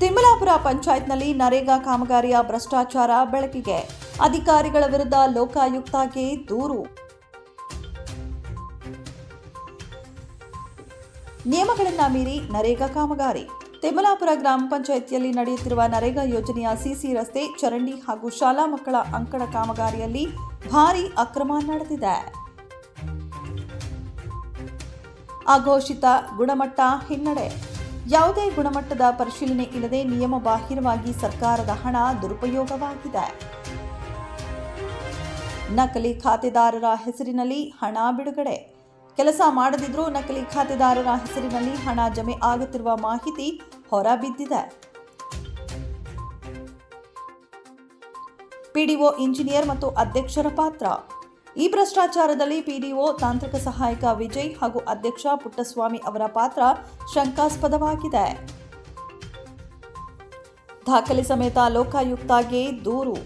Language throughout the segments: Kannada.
ತಿಮ್ಮಲಾಪುರ ಪಂಚಾಯತ್ನಲ್ಲಿ ನರೇಗಾ ಕಾಮಗಾರಿಯ ಭ್ರಷ್ಟಾಚಾರ ಬೆಳಕಿಗೆ. ಅಧಿಕಾರಿಗಳ ವಿರುದ್ಧ ಲೋಕಾಯುಕ್ತಗೆ ದೂರು. ನಿಯಮಗಳನ್ನು ಮೀರಿ ನರೇಗಾ ಕಾಮಗಾರಿ. ತಿಮ್ಮಲಾಪುರ ಗ್ರಾಮ ಪಂಚಾಯಿತಿಯಲ್ಲಿ ನಡೆಯುತ್ತಿರುವ ನರೇಗಾ ಯೋಜನೆಯ ಸಿಸಿ ರಸ್ತೆ, ಚರಂಡಿ ಹಾಗೂ ಶಾಲಾ ಮಕ್ಕಳ ಅಂಕಣ ಕಾಮಗಾರಿಯಲ್ಲಿ ಭಾರಿ ಅಕ್ರಮ ನಡೆದಿದೆ. ಅಘೋಷಿತ ಗುಣಮಟ್ಟ ಹಿನ್ನಡೆ. ಯಾವುದೇ ಗುಣಮಟ್ಟದ ಪರಿಶೀಲನೆ ಇಲ್ಲದೆ ನಿಯಮ ಬಾಹಿರವಾಗಿ ಸರ್ಕಾರದ ಹಣ ದುರುಪಯೋಗವಾಗಿದೆ. ನಕಲಿ ಖಾತೆದಾರರ ಹೆಸರಿನಲ್ಲಿ ಹಣ ಬಿಡುಗಡೆ. ಕೆಲಸ ಮಾಡದಿದ್ರೂ ನಕಲಿ ಖಾತೆದಾರರ ಹೆಸರಿನಲ್ಲಿ ಹಣ ಜಮೆ ಆಗುತ್ತಿರುವ ಮಾಹಿತಿ ಹೊರಬಿದ್ದಿದೆ. ಪಿಡಿಒ ಇಂಜಿನಿಯರ್ ಮತ್ತು ಅಧ್ಯಕ್ಷರ ಪಾತ್ರ. ಈ ಭ್ರಷ್ಟಾಚಾರದಲ್ಲಿ ಪಿಡಿಒ, ತಾಂತ್ರಿಕ ಸಹಾಯಕ ವಿಜಯ್ ಹಾಗೂ ಅಧ್ಯಕ್ಷ ಪುಟ್ಟಸ್ವಾಮಿ ಅವರ ಪಾತ್ರ ಶಂಕಾಸ್ಪದವಾಗಿದೆ. ದಾಖಲೆ ಸಮೇತ ಲೋಕಾಯುಕ್ತಗೆ ದೂರು.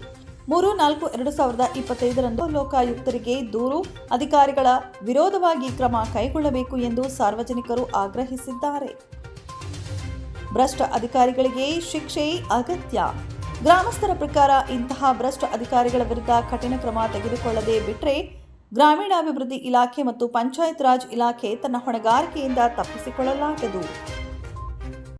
ಮೂರು, ನಾಲ್ಕು, ಎರಡು ಸಾವಿರದ ಇಪ್ಪತ್ತೈದರಂದು ಲೋಕಾಯುಕ್ತರಿಗೆ ದೂರು. ಅಧಿಕಾರಿಗಳ ವಿರೋಧವಾಗಿ ಕ್ರಮ ಕೈಗೊಳ್ಳಬೇಕು ಎಂದು ಸಾರ್ವಜನಿಕರು ಆಗ್ರಹಿಸಿದ್ದಾರೆ. ಭ್ರಷ್ಟ ಅಧಿಕಾರಿಗಳಿಗೆ ಶಿಕ್ಷೆ ಅಗತ್ಯ. ಗ್ರಾಮಸ್ಥರ ಪ್ರಕಾರ ಇಂತಹ ಭ್ರಷ್ಟ ಅಧಿಕಾರಿಗಳ ವಿರುದ್ಧ ಕಠಿಣ ಕ್ರಮ ತೆಗೆದುಕೊಳ್ಳದೆ ಬಿಟ್ಟರೆ ಗ್ರಾಮೀಣಾಭಿವೃದ್ಧಿ ಇಲಾಖೆ ಮತ್ತು ಪಂಚಾಯತ್ ರಾಜ್ ಇಲಾಖೆ ತನ್ನ ಹೊಣೆಗಾರಿಕೆಯಿಂದ ತಪ್ಪಿಸಿಕೊಳ್ಳಲಾಗದು.